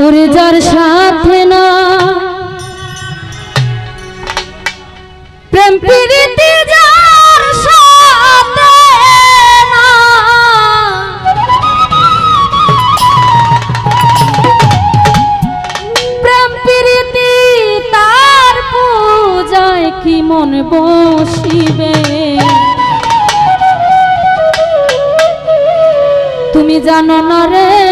ওরে যার সাথে না। প্রেম প্রীতি যার সাথে প্রেম প্রীতি তার পূজায় কি মন বসিবে? তুমি জানো না রে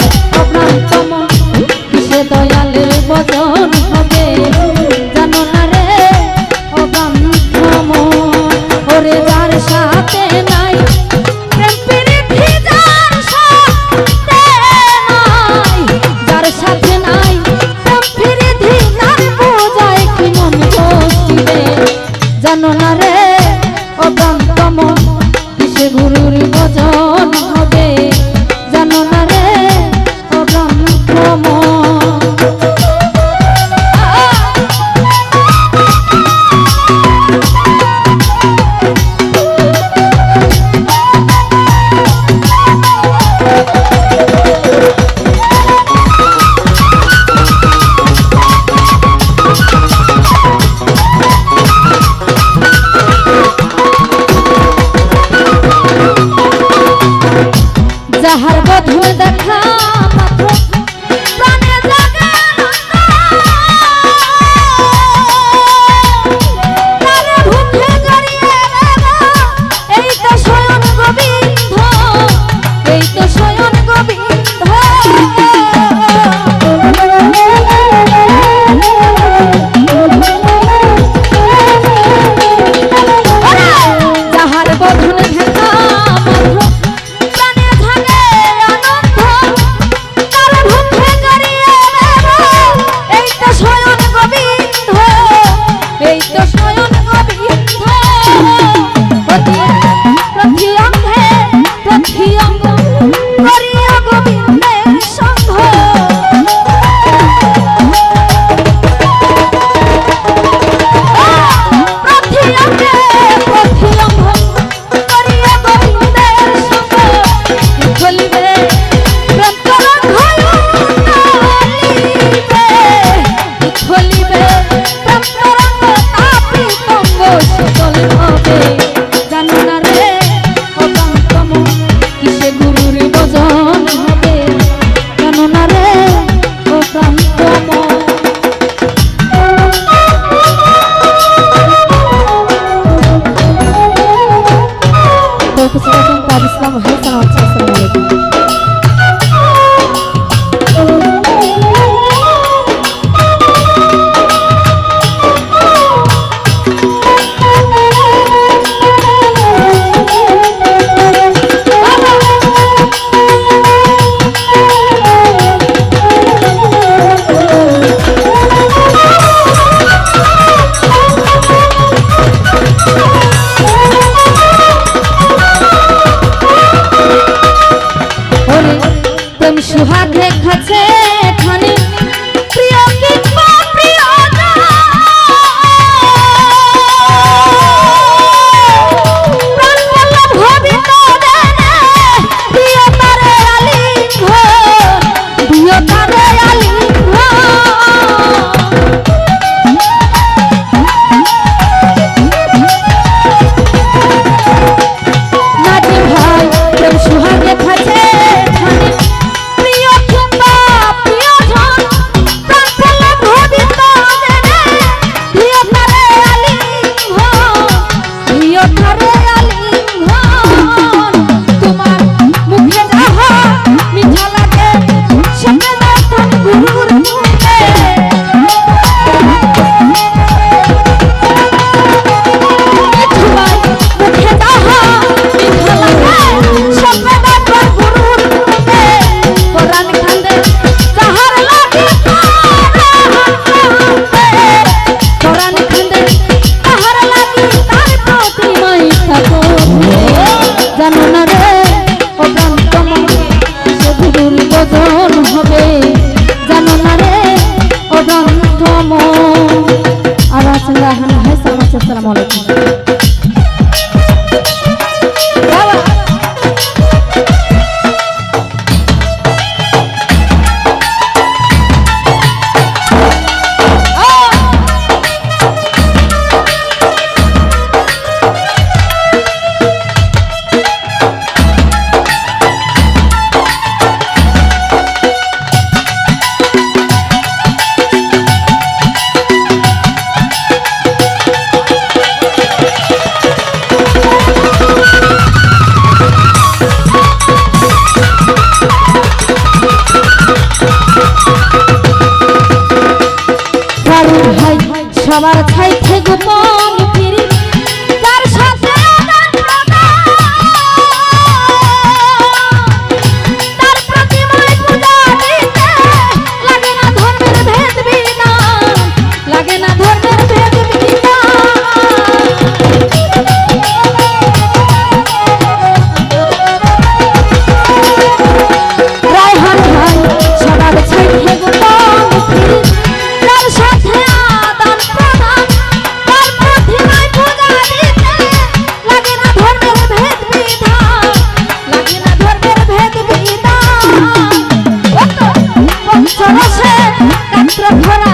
প্রাণ কমন সে দয়ালের বদন হবে। আসসালামু আলাইকুম আমার ছাই কাত্র ভরা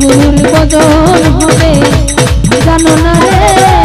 গুরুর বদল হবে। জানো না রে